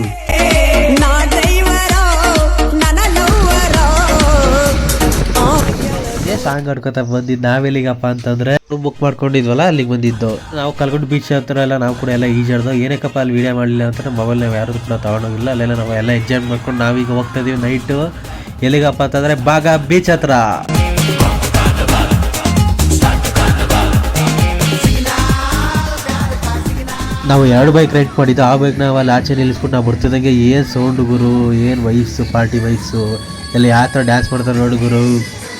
ಸಾಂಗ್ ಹಾಡ್ಕೊತಾ ಬಂದಿದ್ದು, ನಾವೆಲ್ಲಿಗಪ್ಪ ಅಂತಂದ್ರೆ ಬುಕ್ ಮಾಡ್ಕೊಂಡಿದ್ವಲ್ಲ, ಅಲ್ಲಿಗೆ ಬಂದಿದ್ದು. ನಾವು ಕಲ್ಗೊಂಡು ಬೀಚ್ ಹತ್ರ ಎಲ್ಲ, ನಾವು ಕೂಡ ಎಲ್ಲ ಈಜಾಡ್ದು ಏನಕ್ಕಪ್ಪ ಅಲ್ಲಿ ವಿಡಿಯೋ ಮಾಡಲಿಲ್ಲ ಅಂತ ಮೊಬೈಲ್ ನಾವು ಯಾರು ಕೂಡ ತಗೊಂಡೋಗಿಲ್ಲ. ಅಲ್ಲೆಲ್ಲ ನಾವು ಎಲ್ಲ ಎಂಜಾಯ್ ಮಾಡ್ಕೊಂಡು ನಾವೀಗ ಹೋಗ್ತಾ ಇದೀವಿ ನೈಟು ಎಲ್ಲಿಗಪ್ಪ ಅಂತಂದ್ರೆ ಬಾಗ ಬೀಚ್ ಹತ್ರ. ನಾವು ಎರಡು ಬೈಕ್ ರೆಂಟ್ ಮಾಡಿದ್ದು. ಆ ಬೈಕ್ ನಾವು ಅಲ್ಲಿ ಆಚೆ ನಿಲ್ಲಿಸ್ಬಿಟ್ಟು ನಾವು ಬರ್ತಿದ್ದಂಗೆ ಏನು ಸೌಂಡ್ ಗುರು, ಏನು ವೈಫ್ಸು ಪಾರ್ಟಿ ವೈಫ್ಸು ಎಲ್ಲ ಯಾವ ಥರ ಡ್ಯಾನ್ಸ್ ಮಾಡ್ತಾರೆ ನೋಡು ಗುರು.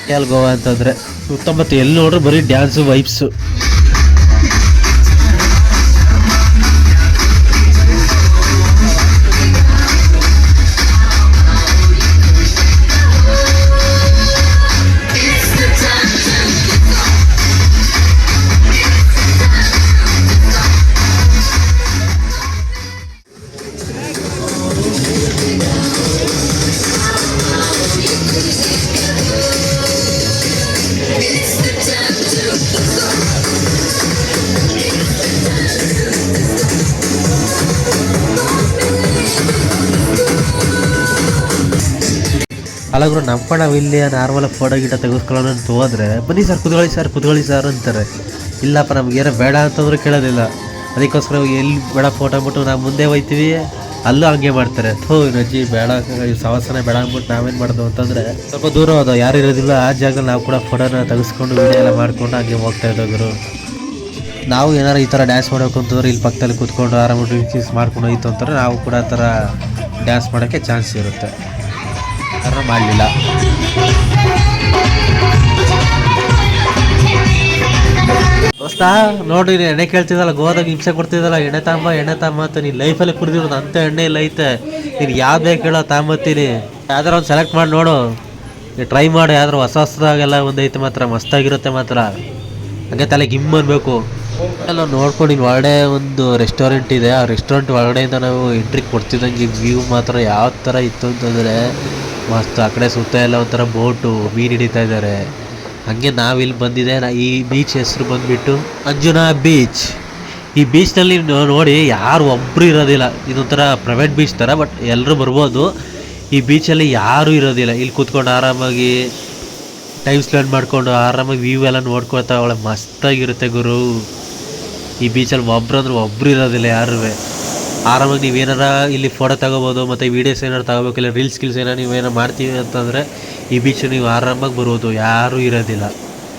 ಎಲ್ಲಿ ಗೋವಾ ಅಂತಂದರೆ. ಸುತ್ತಮುತ್ತ ಎಲ್ಲಿ ನೋಡ್ರಿ ಬರೀ ಡ್ಯಾನ್ಸು ವೈಬ್ಸು ಗುರು ನಮ್ಮ ಇಲ್ಲಿ ನಾರ್ಮಲ್ ಫೋಟೋ ಗಿಟ ತೆಗೆಸ್ಕೊಳ್ಳೋಣ ಅಂತ ಹೋದ್ರೆ, ಬನ್ನಿ ಸರ್ ಕುತ್ಕೊಳ್ಳಿ ಸರ್ ಕುತ್ಕೊಳ್ಳಿ ಸರ್ ಅಂತಾರೆ. ಇಲ್ಲಪ್ಪ, ನಮ್ಗೆ ಏನೋ ಬೇಡ ಅಂತಂದ್ರೆ ಕೇಳೋದಿಲ್ಲ. ಅದಕ್ಕೋಸ್ಕರ ಎಲ್ಲಿ ಬೇಡ ಫೋಟೋ ಅಂದ್ಬಿಟ್ಟು ನಾವು ಮುಂದೆ ಹೋಯ್ತೀವಿ. ಅಲ್ಲೂ ಹಂಗೆ ಮಾಡ್ತಾರೆ. ಥೋ ರಜಿ ಬೇಡ, ಈ ಸವಾಸನೆ ಬೇಡ ಅಂದ್ಬಿಟ್ಟು ನಾವೇನು ಮಾಡೋದು ಅಂತಂದರೆ, ಸ್ವಲ್ಪ ದೂರ ಹೋದ, ಯಾರು ಇರೋದಿಲ್ಲ, ಆ ಜಾಗದಲ್ಲಿ ನಾವು ಕೂಡ ಫೋಟೋನ ತೆಗೆಸ್ಕೊಂಡು ವಿಡಿಯೋ ಎಲ್ಲ ಮಾಡ್ಕೊಂಡು ಹಂಗೆ ಹೋಗ್ತಾ ಇದ್ದವರು ನಾವು ಏನಾರು ಈ ಥರ ಡ್ಯಾನ್ಸ್ ಮಾಡೋಕೆ ಅಂತಂದ್ರೆ ಇಲ್ಲಿ ಪಕ್ಕದಲ್ಲಿ ಕೂತ್ಕೊಂಡು ಆರಾಮಾಗಿ ಡ್ರಿಂಕ್ಸ್ ಮಾಡ್ಕೊಂಡು ಹೋಯ್ತು ಅಂತಂದ್ರೆ ನಾವು ಕೂಡ ಆ ಥರ ಡ್ಯಾನ್ಸ್ ಮಾಡೋಕ್ಕೆ ಚಾನ್ಸ್ ಇರುತ್ತೆ. ಕಾರಣ ಮಾಡಲಿಲ್ಲ. ದೋಸ್ತ ನೀನು ಎಣ್ಣೆ ಕೇಳ್ತಿದ್ದಲ್ಲ ಗೋದಾಗ ಹಿಂಸೆ ಕೊಡ್ತಿದ್ದಲ್ಲ, ಎಣ್ಣೆ ತಾಂಬ ಎಣ್ಣೆ ತಾಂಬ ಅಂತ ನೀನು ಲೈಫಲ್ಲಿ ಕುಡಿದಿರೋದು ಅಂತ ಎಣ್ಣೆ ಇಲ್ಲ ಐತೆ. ನೀನು ಯಾವ್ದು ಬೇಕು ಹೇಳೋ ತಾಂಬತ್ತೀನಿ. ಯಾವ್ದಾರ ಒಂದು ಸೆಲೆಕ್ಟ್ ಮಾಡಿ ನೋಡು. ಟ್ರೈ ಮಾಡು, ಯಾವ್ದಾರು ಹೊಸ ಹೊಸದಾಗೆಲ್ಲ ಒಂದೈತೆ ಮಾತ್ರ, ಮಸ್ತಾಗಿರುತ್ತೆ ಮಾತ್ರ. ಹಾಗೆ ತಲೆ ಗಿಮ್ ಅನ್ಬೇಕು. ಎಲ್ಲ ನೋಡ್ಕೊಂಡು ಒಳಗಡೆ ಒಂದು ರೆಸ್ಟೋರೆಂಟ್ ಇದೆ. ಆ ರೆಸ್ಟೋರೆಂಟ್ ಒಳಗಡೆಯಿಂದ ನಾವು ಎಂಟ್ರಿ ಕೊಡ್ತಿದ್ದಂಗೆ ವ್ಯೂ ಮಾತ್ರ ಯಾವ ಥರ ಇತ್ತು ಅಂತಂದರೆ ಮಸ್ತ್, ಆ ಕಡೆ ಸುತ್ತ ಎಲ್ಲ ಒಂಥರ ಬೋಟು, ಮೀನು ಹಿಡಿತಾ ಇದ್ದಾರೆ ಹಾಗೆ ನಾವಿಲ್ಲಿ ಬಂದಿದೆ, ನಾ ಈ ಬೀಚ್ ಹೆಸರು ಬಂದುಬಿಟ್ಟು ಅಂಜುನಾ ಬೀಚ್ ಈ ಬೀಚ್ನಲ್ಲಿ ನೋಡಿ, ಯಾರು ಒಬ್ಬರು ಇರೋದಿಲ್ಲ. ಇದೊಂಥರ ಪ್ರೈವೇಟ್ ಬೀಚ್ ಥರ ಬಟ್ ಎಲ್ಲರೂ ಬರ್ಬೋದು. ಈ ಬೀಚಲ್ಲಿ ಯಾರೂ ಇರೋದಿಲ್ಲ. ಇಲ್ಲಿ ಕೂತ್ಕೊಂಡು ಆರಾಮಾಗಿ ಟೈಮ್ ಸ್ಪೆಂಡ್ ಮಾಡಿಕೊಂಡು ಆರಾಮಾಗಿ ವ್ಯೂ ಎಲ್ಲ ನೋಡ್ಕೊಳ್ತಾ, ಒಳ್ಳೆ ಮಸ್ತಾಗಿರುತ್ತೆ ಗುರು. ಈ ಬೀಚಲ್ಲಿ ಒಬ್ರು ಅಂದ್ರೆ ಒಬ್ರು ಇರೋದಿಲ್ಲ ಯಾರೂ ಆರಾಮಾಗಿ ನೀವೇನಾರ ಇಲ್ಲಿ ಫೋಟೋ ತಗೋಬೋದು, ಮತ್ತು ವೀಡಿಯೋಸ್ ಏನಾರು ತಗೋಬೇಕು, ಇಲ್ಲ ರೀಲ್ಸ್ ಗಿಲ್ಸ್ ಏನಾರು ನೀವೇನಾರು ಮಾಡ್ತೀವಿ ಅಂತಂದರೆ ಈ ಬೀಚ್ ನೀವು ಆರಾಮಾಗಿ ಬರ್ಬೋದು ಯಾರೂ ಇರೋದಿಲ್ಲ.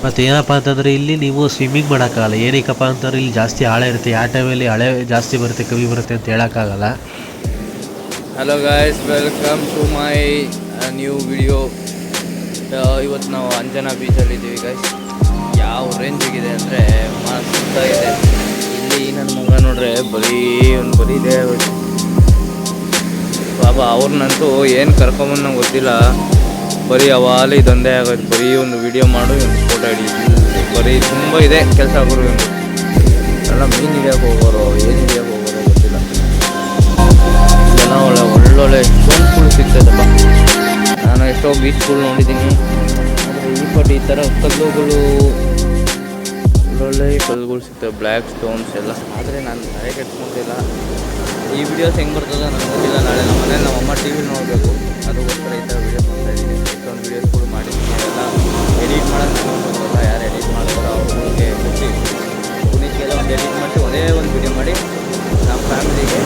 ಮತ್ತು ಏನಪ್ಪ ಅಂತಂದರೆ ಇಲ್ಲಿ ನೀವು ಸ್ವಿಮ್ಮಿಂಗ್ ಮಾಡೋಕ್ಕಾಗಲ್ಲ. ಏನಕ್ಕಪ್ಪ ಅಂತಂದ್ರೆ ಇಲ್ಲಿ ಜಾಸ್ತಿ ಹಳೆ ಇರುತ್ತೆ. ಯಾವ ಟೈಮಲ್ಲಿ ಹಳೆ ಜಾಸ್ತಿ ಬರುತ್ತೆ, ಕಮ್ಮಿ ಬರುತ್ತೆ ಅಂತ ಹೇಳೋಕ್ಕಾಗಲ್ಲ. Hello guys welcome to my new video ಇವತ್ತು ನಾವು ಅಂಜನಾ ಬೀಚಲ್ಲಿ ಇದ್ದೀವಿ ಗಾಯ್ಸ್ ಯಾವ ರೇಂಜಿಗಿದೆ ಅಂದರೆ ಮಸ್ತಾಗಿದೆ ಇಲ್ಲಿ ನನ್ನ ಮಗ ನೋಡ್ರೆ ಬರೀ ಒಂದು ಬರೀ ಇದೆ ಬಾಬಾ ಅವ್ರನ್ನಂತೂ ಏನು ಕರ್ಕೊಂಬಂದು ನಂಗೆ ಗೊತ್ತಿಲ್ಲ. ಬರೀ ಅವಾಲ ಇದೊಂದೇ ಆಗೋದು ಬರೀ ಒಂದು ವಿಡಿಯೋ ಮಾಡು, ಒಂದು ಫೋಟೋ ಹಿಡಿ ಬರೀ ತುಂಬ ಇದೆ ಕೆಲಸ ಆಗೋರು ಎಲ್ಲ ಮೀನು ಹಿಡಿಯೋಕೆ ಹೋಗೋರು, ಏನು ಹಿಡಿಯೋಕೆ ಹೋಗೋರು ಗೊತ್ತಿಲ್ಲ. ಇಲ್ಲೆಲ್ಲ ಒಳ್ಳೆ, ಒಳ್ಳೊಳ್ಳೆ ಸ್ಟೋನ್ಸ್ಗಳು ಸಿಗ್ತದಪ್ಪ. ನಾನು ಎಷ್ಟೋ ಬೀಚ್ಗಳು ನೋಡಿದ್ದೀನಿ. ಆದರೆ ಈ ಪಟ್ಟು ಈ ಥರ ಕಲ್ಲುಗಳು ಒಳ್ಳೊಳ್ಳೆ ಕಲ್ಗಳು ಸಿಗ್ತವೆ ಬ್ಲ್ಯಾಕ್ ಸ್ಟೋನ್ಸ್ ಎಲ್ಲ. ಆದರೆ ನಾನು ತಲೆ ಕೆಟ್ಕೊಂಡಿಲ್ಲ ಈ ವಿಡಿಯೋಸ್ ಹೆಂಗೆ ಬರ್ತದೋ ನನಗೆ ಗೊತ್ತಿಲ್ಲ. ನಾಳೆ ನಮ್ಮ ಮನೇಲಿ ನಮ್ಮ ಅಮ್ಮ ಟಿ ವಿ ನೋಡಬೇಕು. ಅದಕ್ಕೋಸ್ಕರ ಈ ಥರ ವಿಡಿಯೋ ಮಾಡ್ತಾ ಇದ್ದೀನಿ. ಎಷ್ಟೊಂದು ವೀಡಿಯೋಸ್ಗಳು ಮಾಡಿದ್ದೀನಿ. ಎಲ್ಲ ಎಡಿಟ್ ಮಾಡೋದು ಗೊತ್ತಲ್ಲ. ಯಾರು ಎಡಿಟ್ ಮಾಡ್ತಾರೆ ಅವ್ರಿಗೆ ಗೊತ್ತಿ. ಪುನೀತ್ಗೆಲ್ಲ ಒಂದು ಎಡಿಟ್ ಮಾಡಿ ಒಂದೇ ಒಂದು ವಿಡಿಯೋ ಮಾಡಿ ನಮ್ಮ ಫ್ಯಾಮಿಲಿಗೆ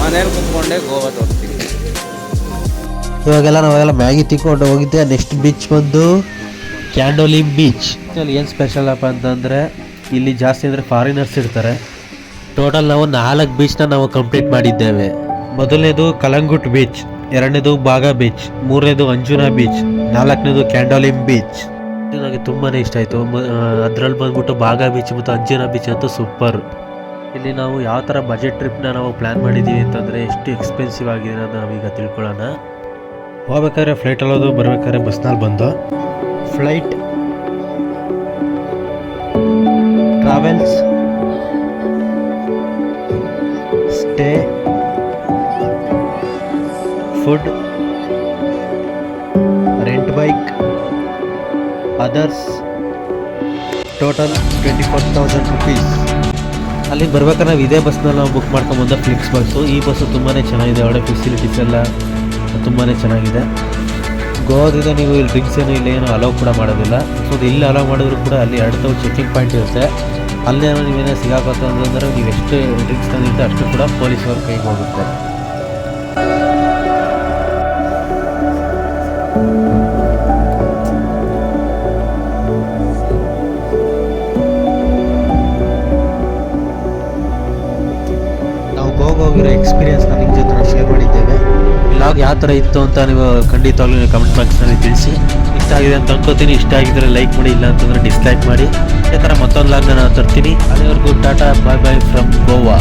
ಮನೇಲಿ ಕುತ್ಕೊಂಡೆ ಗೋವಾ ತೋರಿಸ್ತೀನಿ. ಇವಾಗೆಲ್ಲ ನಾವೆಲ್ಲ ಮ್ಯಾಗಿ ತಿಕ್ಕೊಂಡು ಹೋಗಿದ್ದೆ. ನೆಕ್ಸ್ಟ್ ಬೀಚ್ ಬಂದು ಕ್ಯಾಂಡೋಲಿ ಬೀಚ್ ಅಲ್ಲಿ ಏನು ಸ್ಪೆಷಲ್ ಅಪ್ಪ ಅಂತಂದರೆ ಇಲ್ಲಿ ಜಾಸ್ತಿ ಅಂದರೆ ಫಾರಿನರ್ಸ್ ಇರ್ತಾರೆ. ಟೋಟಲ್ ನಾವು ನಾಲ್ಕು ಬೀಚ್ನ ನಾವು ಕಂಪ್ಲೀಟ್ ಮಾಡಿದ್ದೇವೆ. ಮೊದಲನೇದು ಕಲಂಗುಟ್ ಬೀಚ್ ಎರಡನೇದು ಬಾಗಾ ಬೀಚ್ ಮೂರನೇದು ಅಂಜುನಾ ಬೀಚ್ ನಾಲ್ಕನೇದು ಕ್ಯಾಂಡೋಲಿಮ್ ಬೀಚ್ ನನಗೆ ತುಂಬಾ ಇಷ್ಟ ಆಯಿತು. ಅದರಲ್ಲಿ ಬಂದ್ಬಿಟ್ಟು ಬಾಗಾ ಬೀಚ್ ಮತ್ತು ಅಂಜುನಾ ಬೀಚ್ ಅಂತೂ ಸೂಪರ್ ಇಲ್ಲಿ ನಾವು ಯಾವ ಥರ ಬಜೆಟ್ ಟ್ರಿಪ್ನ ನಾವು ಪ್ಲ್ಯಾನ್ ಮಾಡಿದ್ದೀವಿ ಅಂತಂದರೆ ಎಷ್ಟು ಎಕ್ಸ್ಪೆನ್ಸಿವ್ ಆಗಿದೆ ಅನ್ನೋದು ನಾವೀಗ ತಿಳ್ಕೊಳ್ಳೋಣ. ಹೋಗ್ಬೇಕಾದ್ರೆ ಫ್ಲೈಟ್ ಅಲ್ಲೋದು, ಬರ್ಬೇಕಾದ್ರೆ ಬಸ್ನಲ್ಲಿ ಬಂದು. Flight travels stay food rent bike others total twenty four thousand rupees ಅಲ್ಲಿ ಬರ್ಬೇಕಾದ್ರೆ ನಾವು ಇದೇ ಬಸ್ನಲ್ಲಿ ನಾವು ಬುಕ್ ಮಾಡ್ಕೊಂಬಂದ ಫ್ಲಿಕ್ಸ್ ಬಸ್ಸು ಈ ಬಸ್ಸು ತುಂಬಾ ಚೆನ್ನಾಗಿದೆ. ಒಳ್ಳೆ ಫೆಸಿಲಿಟೀಸ್ ಎಲ್ಲ ತುಂಬಾ ಚೆನ್ನಾಗಿದೆ. ಗೋವಾದಿಂದ ನೀವು ಇಲ್ಲಿ ಡ್ರಿಂಕ್ಸ್ ಏನು ಇಲ್ಲಿ ಏನು ಅಲೌ ಕೂಡ ಮಾಡೋದಿಲ್ಲ. ಸೊ ಇಲ್ಲಿ ಅಲೋ ಮಾಡಿದ್ರು ಕೂಡ ಅಲ್ಲಿ ಎರಡು ಚೆಕಿಂಗ್ ಪಾಯಿಂಟ್ ಇರುತ್ತೆ. ಅಲ್ಲೇನೋ ನೀವೇನೋ ಸಿಗಾಕತ್ತ ಅಂತಂದ್ರೆ ನೀವು ಎಷ್ಟು ಡ್ರಿಂಕ್ಸ್ ತಂದಿರ್ತೀರ ಅಷ್ಟು ಕೂಡ ಪೊಲೀಸವ್ರ ಕೈಗೆ ಹೋಗುತ್ತೆ. ಹೋಗಿರೋ ಎಕ್ಸ್ಪೀರಿಯನ್ಸ್ ನಿಮ್ಮ ಜೊತೆ ನಾವು ಶೇರ್ ಮಾಡಿದ್ದೇವೆ. ಲಾಗ್ ಯಾವ ಥರ ಇತ್ತು ಅಂತ ನೀವು ಖಂಡಿತವಾಗ್ಲೂ ಕಮೆಂಟ್ ಬಾಕ್ಸ್ನಲ್ಲಿ ತಿಳಿಸಿ. ಆಗಿದೆ ಅಂತ ಅನ್ಕೋತೀನಿ. ಇಷ್ಟ ಆಗಿದ್ರೆ ಲೈಕ್ ಮಾಡಿ, ಇಲ್ಲ ಅಂತಂದ್ರೆ ಡಿಸ್ಲೈಕ್ ಮಾಡಿ. ಥರ ಮತ್ತೊಂದು ಲಾಗ್ನ ನಾನು ತರ್ತೀನಿ. ಅಲ್ಲಿವರೆಗೂ tata bye bye from Goa.